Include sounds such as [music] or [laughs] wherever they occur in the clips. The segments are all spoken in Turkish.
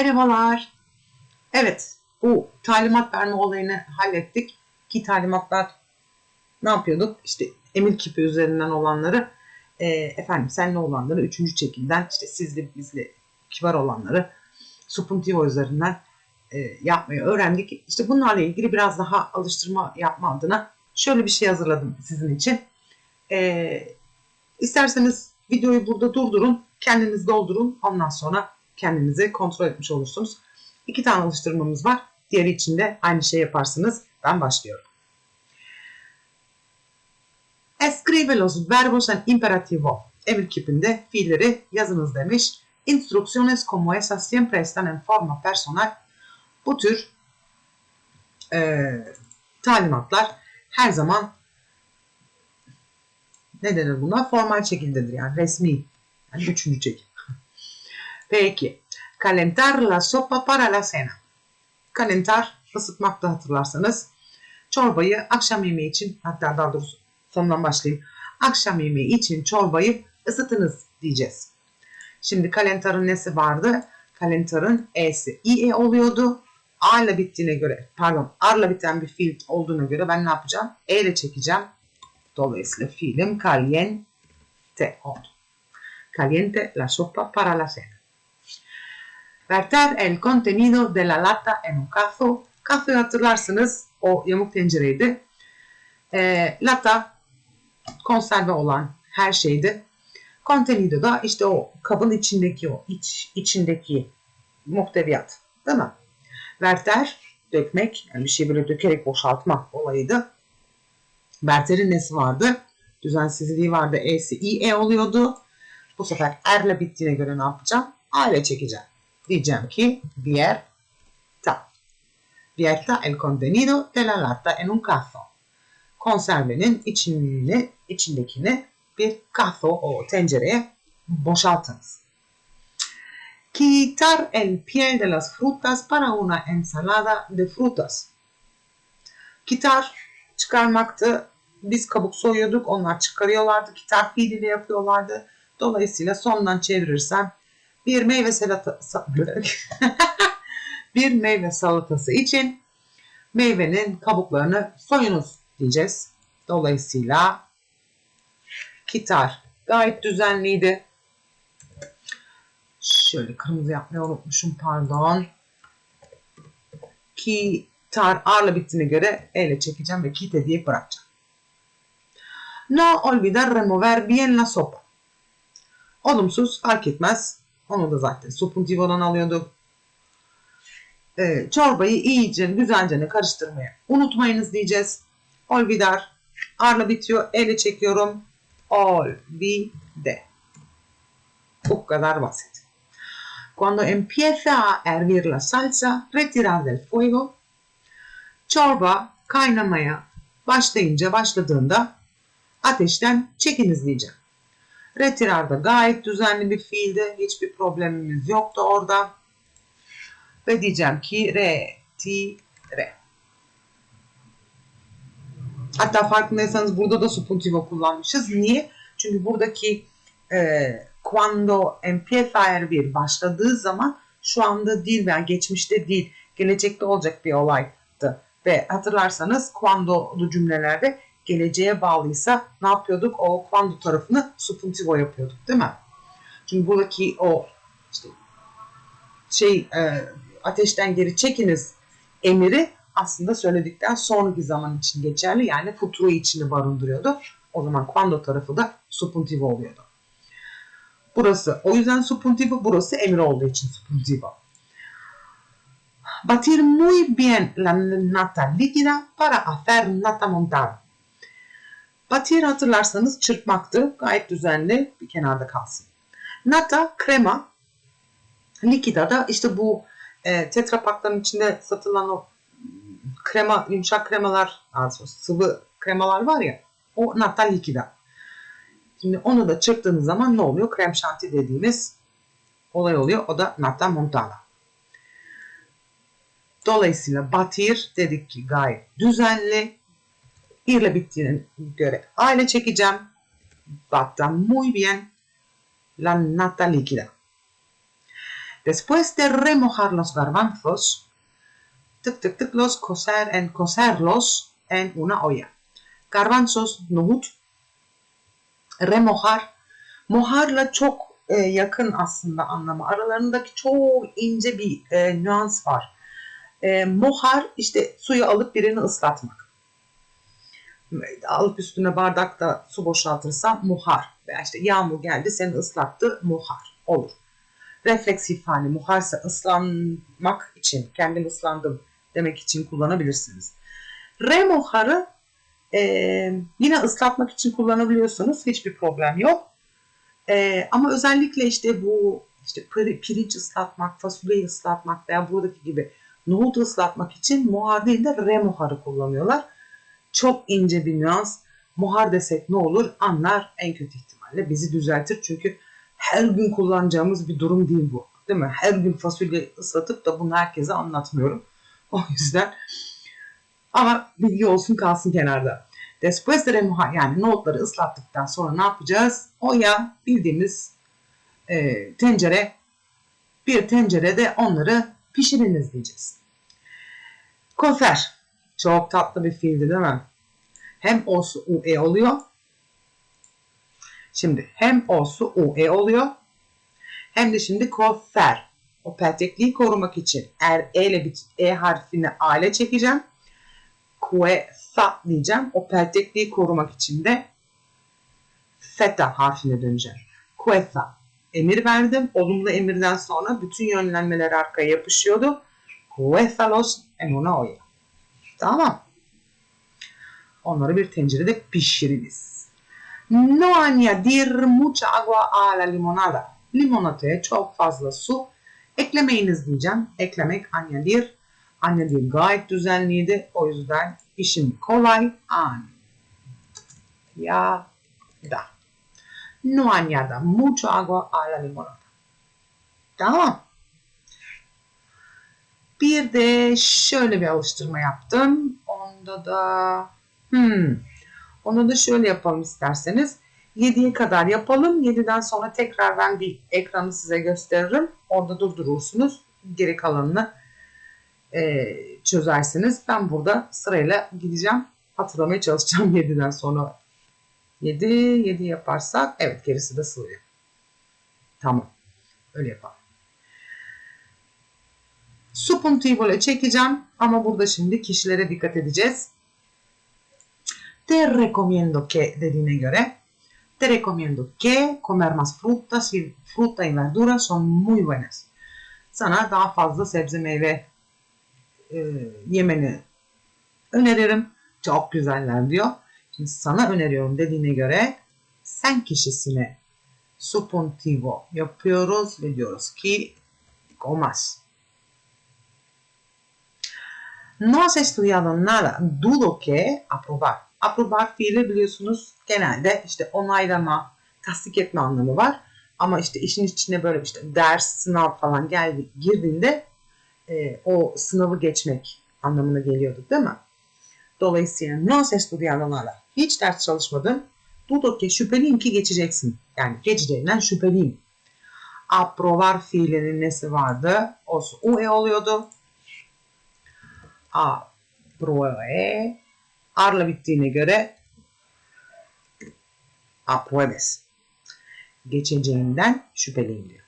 Merhabalar. Evet, bu talimat verme olayını hallettik. Ki talimatlar ne yapıyorduk? İşte emir kipi üzerinden olanları, e, efendim senle olanları üçüncü çekimden, işte sizli bizli kibar olanları subjuntivo üzerinden e, yapmayı öğrendik. İşte bunlarla ilgili biraz daha alıştırma yapma adına şöyle bir şey hazırladım sizin için. E, isterseniz videoyu burada durdurun, kendiniz doldurun. Ondan sonra kendinizi kontrol etmiş olursunuz. İki tane alıştırmamız var. Diğeri için de aynı şey yaparsınız. Ben başlıyorum. Escribe los verbos en imperativo. Emir kipinde fiilleri yazınız demiş. Instrucciones como esas siempre están en forma personal. Bu tür e, talimatlar her zaman ne denir buna? Formal şekildedir yani resmi. Yani üçüncü çekim. Peki. Calentar la sopa para la cena. Calentar, ısıtmak da hatırlarsanız. Çorbayı akşam yemeği için, hatta daha doğrusu sondan başlayayım. Akşam yemeği için çorbayı ısıtınız diyeceğiz. Şimdi kalentarın nesi vardı? Kalentarın e'si ie oluyordu. A ile bittiğine göre, pardon, arla biten bir fiil olduğuna göre ben ne yapacağım? E ile çekeceğim. Dolayısıyla fiilim caliente oldu. Caliente la sopa para la cena. Verter el contenido de la lata en un cazo. Cazo'yu hatırlarsınız. O yamuk tencereydi. E, lata konserve olan her şeydi. Contenido da işte o kabın içindeki o iç, içindeki muhteviyat. Değil mi? Verter dökmek. Yani bir şey böyle dökerek boşaltmak olayıydı. Verter'in nesi vardı? Düzensizliği vardı. E'si IE oluyordu. Bu sefer R'le bittiğine göre ne yapacağım? A ile çekeceğim. Diyeceğim ki vierta. Vierta el contenido de la lata en un cazo. Konservenin içini, içindekini bir cazo o tencereye boşaltınız. Quitar el piel de las frutas para una ensalada de frutas. Kitar çıkarmaktı. Biz kabuk soyuyorduk. Onlar çıkarıyorlardı. Kitar fiiliyle yapıyorlardı. Dolayısıyla sondan çevirirsem bir meyve salatası [laughs] bir meyve salatası için meyvenin kabuklarını soyunuz diyeceğiz. Dolayısıyla kitar gayet düzenliydi. Şöyle kırmızı yapmayı unutmuşum pardon. Kitar arla bittiğine göre ele çekeceğim ve kite diye bırakacağım. No olvidar remover bien la sopa. Olumsuz fark etmez. Onu da zaten subjuntivo'dan alıyorduk. Ee, çorbayı iyice güzelce karıştırmaya unutmayınız diyeceğiz. Olvidar. Arla bitiyor. Ele çekiyorum. Olvide. Bu kadar basit. Cuando empieza a hervir la salsa, retirar del fuego. Çorba kaynamaya başlayınca, başladığında ateşten çekiniz diyeceğim. Retirar da gayet düzenli bir fiildi. Hiçbir problemimiz yoktu orada. Ve diyeceğim ki retire. Hatta farkındaysanız burada da subjuntivo kullanmışız. Niye? Çünkü buradaki e, cuando empieza a hervir başladığı zaman şu anda değil veya geçmişte değil, gelecekte olacak bir olaydı. Ve hatırlarsanız cuando'lu cümlelerde geleceğe bağlıysa ne yapıyorduk? O quando tarafını subjuntivo yapıyorduk değil mi? Çünkü buradaki o işte şey e, ateşten geri çekiniz emiri aslında söyledikten sonraki zaman için geçerli. Yani futuro içini barındırıyordu. O zaman quando tarafı da subjuntivo oluyordu. Burası o yüzden subjuntivo, burası emir olduğu için subjuntivo. Batir muy bien la nata líquida para hacer nata montada. Batir hatırlarsanız çırpmaktı. Gayet düzenli bir kenarda kalsın. Nata krema. Likida da işte bu e, tetrapakların içinde satılan o krema, yumuşak kremalar, sıvı kremalar var ya o nata likida. Şimdi onu da çırptığınız zaman ne oluyor? Krem şanti dediğimiz olay oluyor. O da nata montana. Dolayısıyla batir dedik ki gayet düzenli. İrle bittiğine göre aile çekeceğim. Batta muy bien la nata líquida. Después de remojar los garbanzos, tık tık tık los cocer en cocerlos en una olla. Garbanzos, nohut, remojar, moharla çok e, yakın aslında anlamı. Aralarındaki çok ince bir e, nüans var. E, mohar işte suyu alıp birini ıslatmak. Alıp üstüne bardakta su boşaltırsam muhar. Veya işte yağmur geldi seni ıslattı muhar olur. Refleksif hali muharsa ıslanmak için kendim ıslandım demek için kullanabilirsiniz. Remohar'ı e, yine ıslatmak için kullanabiliyorsunuz. Hiçbir problem yok. E, ama özellikle işte bu işte pir- pirinç ıslatmak, fasulyeyi ıslatmak veya buradaki gibi nohut ıslatmak için muhar değil de remohar'ı kullanıyorlar. Çok ince bir nüans. Muhar desek ne olur anlar en kötü ihtimalle bizi düzeltir. Çünkü her gün kullanacağımız bir durum değil bu. Değil mi? Her gün fasulye ıslatıp da bunu herkese anlatmıyorum. [laughs] O yüzden ama bilgi olsun kalsın kenarda. Después de remojar yani nohutları ıslattıktan sonra ne yapacağız? Oya bildiğimiz e, tencere bir tencerede onları pişiriniz diyeceğiz. Kofer. Çok tatlı bir fiildi değil mi? Hem osu u e oluyor. Şimdi hem osu u e oluyor. Hem de şimdi kofer. O peltekliği korumak için er e ile bit e harfini a ile çekeceğim. Kuesa diyeceğim. O peltekliği korumak için de feta harfine döneceğim. Kuesa. Emir verdim. Olumlu emirden sonra bütün yönlenmeler arkaya yapışıyordu. Kuesalos en una. Tamam. Onları bir tencerede pişiriniz. No añadir mucha agua a la limonada. Limonataya çok fazla su eklemeyiniz diyeceğim. Eklemek añadir. Añadir gayet düzenliydi. O yüzden işim kolay. An. Ya da. No añada mucho agua a la limonada. Tamam. Bir de şöyle bir alıştırma yaptım. Onda da hmm, onu da şöyle yapalım isterseniz. 7'ye kadar yapalım. 7'den sonra tekrar ben bir ekranı size gösteririm. Orada durdurursunuz. Geri kalanını e, çözersiniz. Ben burada sırayla gideceğim. Hatırlamaya çalışacağım [laughs] 7'den sonra. 7, 7 yaparsak evet gerisi de sığıyor. Tamam. Öyle yapalım. Subjuntivo çekeceğim ama burada şimdi kişilere dikkat edeceğiz. Te recomiendo que dediğine göre te recomiendo que comer más frutas y fruta y verduras son muy buenas. Sana daha fazla sebze meyve e, yemeni öneririm. Çok güzeller diyor. Şimdi sana öneriyorum dediğine göre sen kişisine subjuntivo yapıyoruz ve diyoruz ki comas. No has estudiado nada. Dudo que aprobar. Aprobar fiili biliyorsunuz genelde işte onaylama, tasdik etme anlamı var. Ama işte işin içine böyle işte ders, sınav falan geldi, girdiğinde e, o sınavı geçmek anlamına geliyordu değil mi? Dolayısıyla no has estudiado nada. Hiç ders çalışmadın. Dudo que şüpheliyim ki geçeceksin. Yani geçeceğinden şüpheliyim. Aprobar fiilinin nesi vardı? O ue oluyordu a pruebe arla bittiğine göre apruebes. Geçeceğinden şüpheliyim diyor.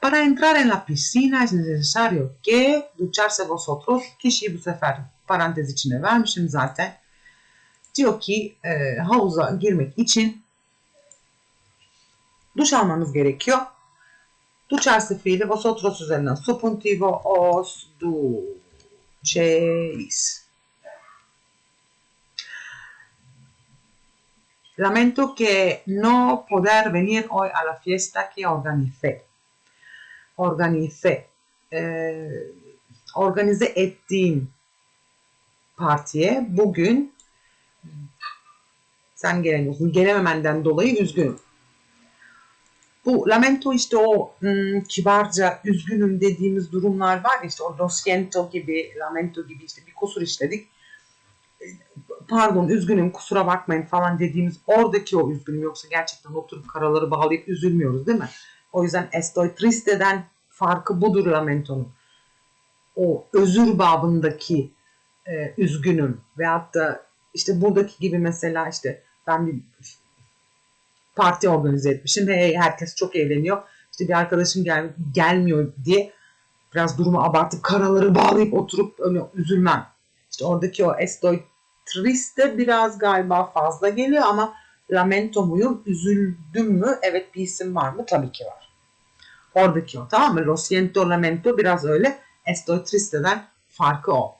Para entrar en la piscina es necesario que ducharse vosotros. Kişiyi bu sefer parantez içine vermişim zaten. Diyor ki e, havuza girmek için duş almanız gerekiyor. Ducharse fiili vosotros üzerinden subjuntivo os duchéis. Lamento que no poder venir hoy a la fiesta que organicé. Organize. Ee, organize ettiğim partiye bugün sen gelemiyorsun. Gelememenden dolayı üzgünüm. Bu lamento işte o hmm, kibarca üzgünüm dediğimiz durumlar var ya işte o lo siento gibi, lamento gibi işte bir kusur işledik. Pardon üzgünüm kusura bakmayın falan dediğimiz oradaki o üzgünüm yoksa gerçekten oturup karaları bağlayıp üzülmüyoruz değil mi? O yüzden estoy triste'den farkı budur lamentonun. O özür babındaki e, üzgünüm veyahut da işte buradaki gibi mesela işte ben bir parti organize etmişim ve herkes çok eğleniyor. İşte bir arkadaşım gel gelmiyor diye biraz durumu abartıp karaları bağlayıp oturup öyle üzülmem. İşte oradaki o estoy triste biraz galiba fazla geliyor ama lamento muyum, üzüldüm mü? Evet bir isim var mı? Tabii ki var. Oradaki o tamam mı? Lo siento lamento biraz öyle. Estoy triste'den farkı o.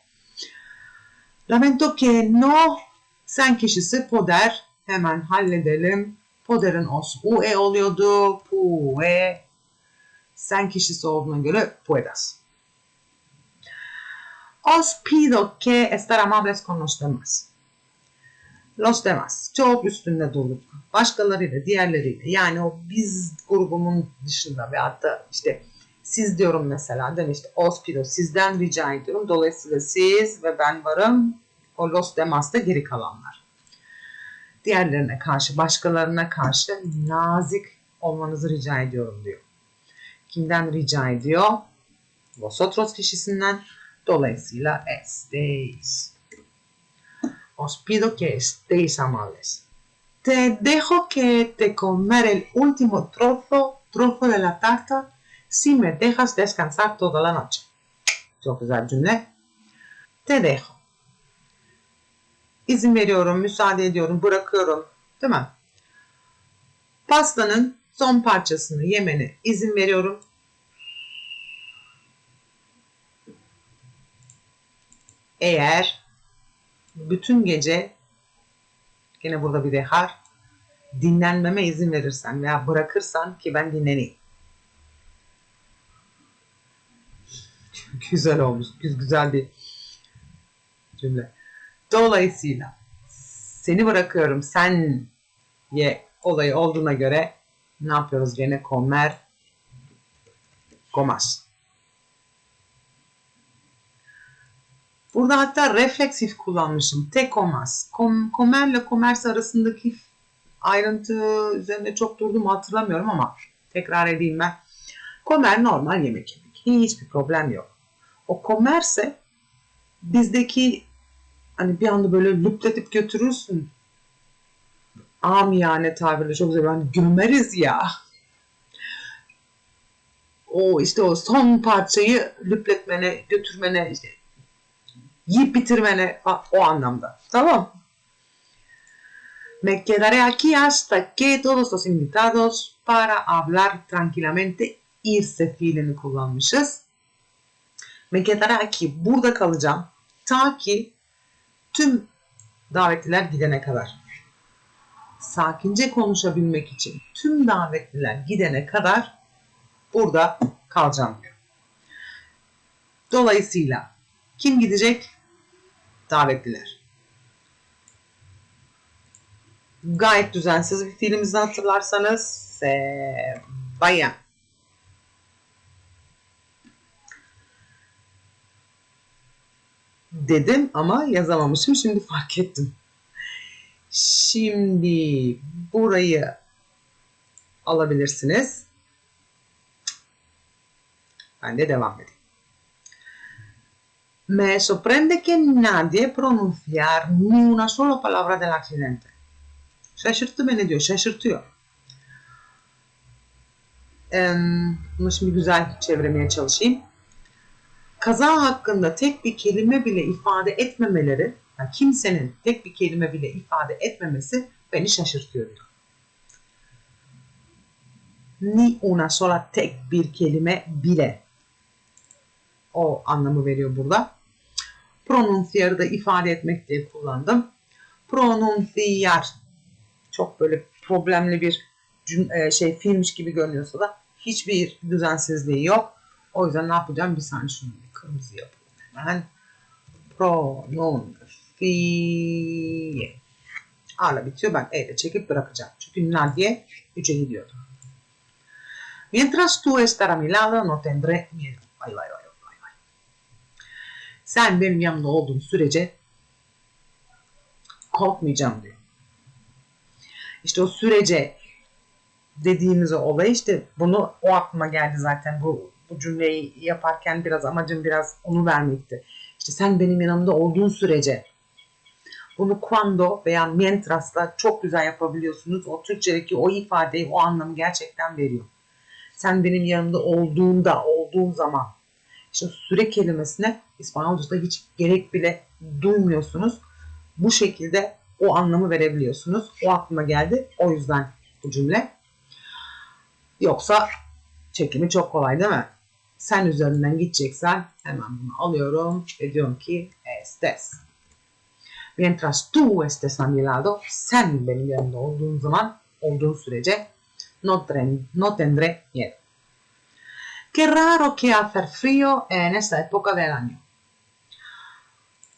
Lamento que no sen kişisi poder hemen halledelim. Poder'in os ue oluyordu. Pue sen kişisi olduğuna göre puedas. Os pido que estar amables con los demás. Los demás. Çok üstünde dolu. Başkalarıyla, diğerleriyle. Yani o biz grubumun dışında ve hatta işte siz diyorum mesela değil mi? İşte os pido sizden rica ediyorum. Dolayısıyla siz ve ben varım. O los demás da geri kalanlar. Diğerlerine karşı, başkalarına karşı nazik olmanızı rica ediyorum diyor. Kimden rica ediyor? Vosotros kişisinden. Dolayısıyla estéis. Os pido que estéis amables. Te dejo que te comer el último trozo, trozo de la tarta si me dejas descansar toda la noche. Çok güzel cümle. Te dejo. İzin veriyorum, müsaade ediyorum, bırakıyorum. Değil mi? Pastanın son parçasını yemene izin veriyorum. Eğer bütün gece yine burada bir dehar dinlenmeme izin verirsen veya bırakırsan ki ben dinleneyim. güzel olmuş. Güzel bir cümle. Dolayısıyla seni bırakıyorum sen ye olayı olduğuna göre ne yapıyoruz gene comer comas. Burada hatta refleksif kullanmışım. Te comas. Com, comerle commerce arasındaki ayrıntı üzerinde çok durdum hatırlamıyorum ama tekrar edeyim ben. Comer normal yemek yemek. Hiçbir problem yok. O commerce bizdeki hani bir anda böyle lüpletip götürürsün. Amiyane tabirle çok güzel. Hani gömeriz ya. O işte o son parçayı lüpletmene, götürmene, işte yiyip bitirmene o anlamda. Tamam. Me quedaré aquí hasta que todos los invitados para hablar tranquilamente irse fiilini kullanmışız. Me quedaré aquí. Burada kalacağım. Ta ki tüm davetliler gidene kadar. Sakince konuşabilmek için tüm davetliler gidene kadar burada kalacağım diyor. Dolayısıyla kim gidecek? Davetliler. Gayet düzensiz bir filmimizi hatırlarsanız se. Dedim ama yazamamışım. Şimdi fark ettim. Şimdi burayı alabilirsiniz. Ben de devam edeyim. Me sorprende que nadie pronunciar ni una sola palabra del accidente. Şaşırttı beni diyor. Şaşırtıyor. Ee, bunu şimdi güzel çevirmeye çalışayım kaza hakkında tek bir kelime bile ifade etmemeleri, yani kimsenin tek bir kelime bile ifade etmemesi beni şaşırtıyor diyor. Ni una sola tek bir kelime bile o anlamı veriyor burada. Pronunciar'ı da ifade etmek diye kullandım. Pronunciar çok böyle problemli bir e, şey filmmiş gibi görünüyorsa da hiçbir düzensizliği yok. O yüzden ne yapacağım? Bir saniye şunu kırmızı yapalım hemen. Pronuncie. A'la bitiyor. Ben E ile çekip bırakacağım. Çünkü Nadie 3'e gidiyordu. Mientras tú estar a mi lado no tendré miedo. Vay vay vay vay vay. Sen benim yanımda olduğun sürece korkmayacağım diyor. İşte o sürece dediğimiz o olay işte bunu o aklıma geldi zaten bu bu cümleyi yaparken biraz amacım biraz onu vermekti. İşte sen benim yanımda olduğun sürece bunu quando veya mientras'la çok güzel yapabiliyorsunuz. O Türkçedeki o ifadeyi, o anlamı gerçekten veriyor. Sen benim yanımda olduğunda, olduğun zaman. İşte süre kelimesine İspanyolca'da hiç gerek bile duymuyorsunuz. Bu şekilde o anlamı verebiliyorsunuz. O aklıma geldi. O yüzden bu cümle. Yoksa çekimi çok kolay değil mi? Sen üzerinden gideceksen hemen bunu alıyorum ve diyorum ki estes. Mientras tú estés a mi lado, sen benim yanımda olduğun zaman, olduğun sürece no, tren, no tendré miedo. Qué raro que hacer frío en esta época del año.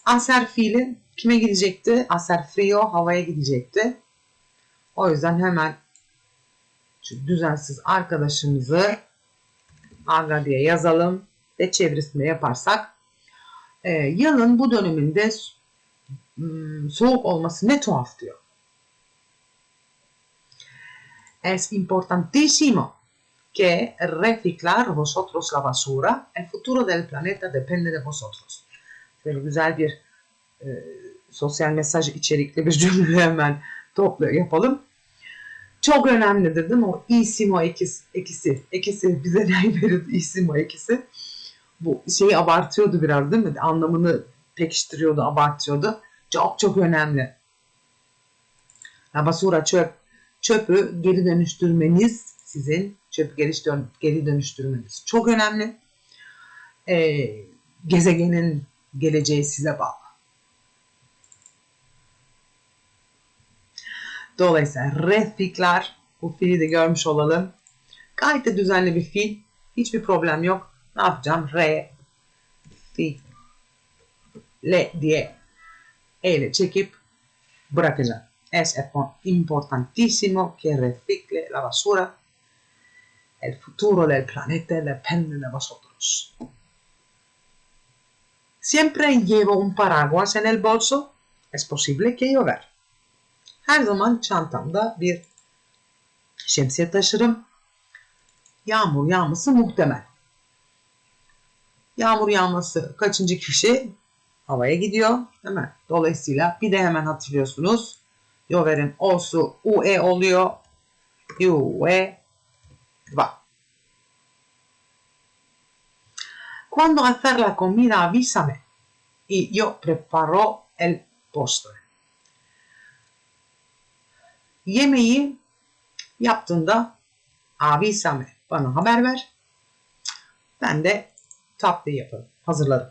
Hacer fiili kime gidecekti? Hacer frío havaya gidecekti. O yüzden hemen şu düzensiz arkadaşımızı aga diye yazalım ve çevresinde yaparsak e, yılın bu döneminde hmm, soğuk olması ne tuhaf diyor. Es importantísimo que reciclar vosotros la basura. El futuro del planeta depende de vosotros. Böyle güzel bir e, sosyal mesaj içerikli bir cümle hemen topla yapalım. Çok önemlidir değil mi? O isimo ekisi, ekisi, ekisi bize ne verir isimo ekisi. Bu şeyi abartıyordu biraz değil mi? Anlamını pekiştiriyordu, abartıyordu. Çok çok önemli. Basura çöp. Çöpü geri dönüştürmeniz sizin çöpü geri, dön, geri dönüştürmeniz çok önemli. Ee, gezegenin geleceği size bağlı. Dolayısıyla reciclar bu fiili de görmüş olalım. Gayet de düzenli bir fiil. Hiçbir problem yok. Ne yapacağım? Re fi le diye e ile çekip bırakacağım. Es importantísimo que recicle la basura. El futuro del planeta depende de vosotros. Siempre llevo un paraguas en el bolso. Es posible que llover. Her zaman çantamda bir şemsiye taşırım. Yağmur yağması muhtemel. Yağmur yağması kaçıncı kişi havaya gidiyor değil mi? Dolayısıyla bir de hemen hatırlıyorsunuz. Llover'in o'su ue oluyor. Ue va. Cuando hacer la comida avísame y yo preparo el postre. Yemeği yaptığında avísame bana haber ver. Ben de tatlı yaparım, hazırlarım.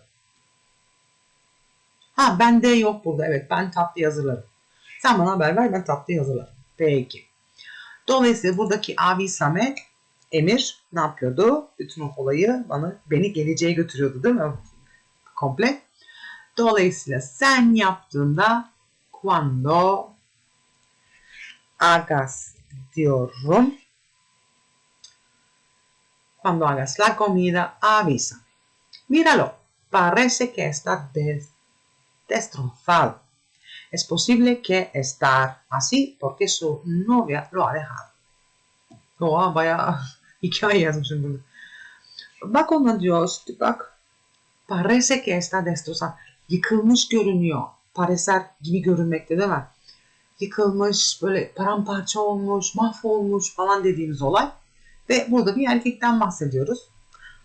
Ha bende yok burada. Evet ben tatlıyı hazırlarım. Sen bana haber ver ben tatlıyı hazırlarım. Peki. Dolayısıyla buradaki avisame emir ne yapıyordu? Bütün o olayı bana beni geleceğe götürüyordu değil mi? Komple. Dolayısıyla sen yaptığında cuando hagas diyorum. Cuando hagas la comida avísame. Míralo. Parece que está des destrozado. Es posible que estar así porque su novia lo ha dejado. Oha bayağı [laughs] hikaye yazmışım burada. Bak ona diyor bak. Parece que está destrozado. Yıkılmış görünüyor. Pareser gibi görünmekte değil mi? Yıkılmış, böyle paramparça olmuş, mahvolmuş falan dediğimiz olay. Ve burada bir erkekten bahsediyoruz.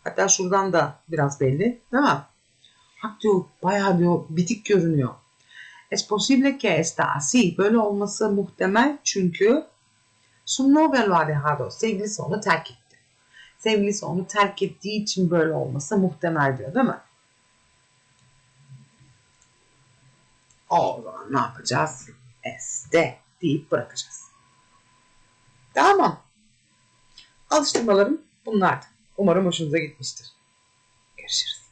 Hatta şuradan da biraz belli değil mi? Hak diyor bayağı diyor bitik görünüyor. Es posible que está así. Böyle olması muhtemel çünkü su novia lo ha dejado. Sevgilisi onu terk etti. Sevgilisi onu terk ettiği için böyle olması muhtemel diyor değil mi? O zaman ne yapacağız? Este deyip bırakacağız. Tamam. Alıştırmalarım bunlardı. Umarım hoşunuza gitmiştir. Görüşürüz.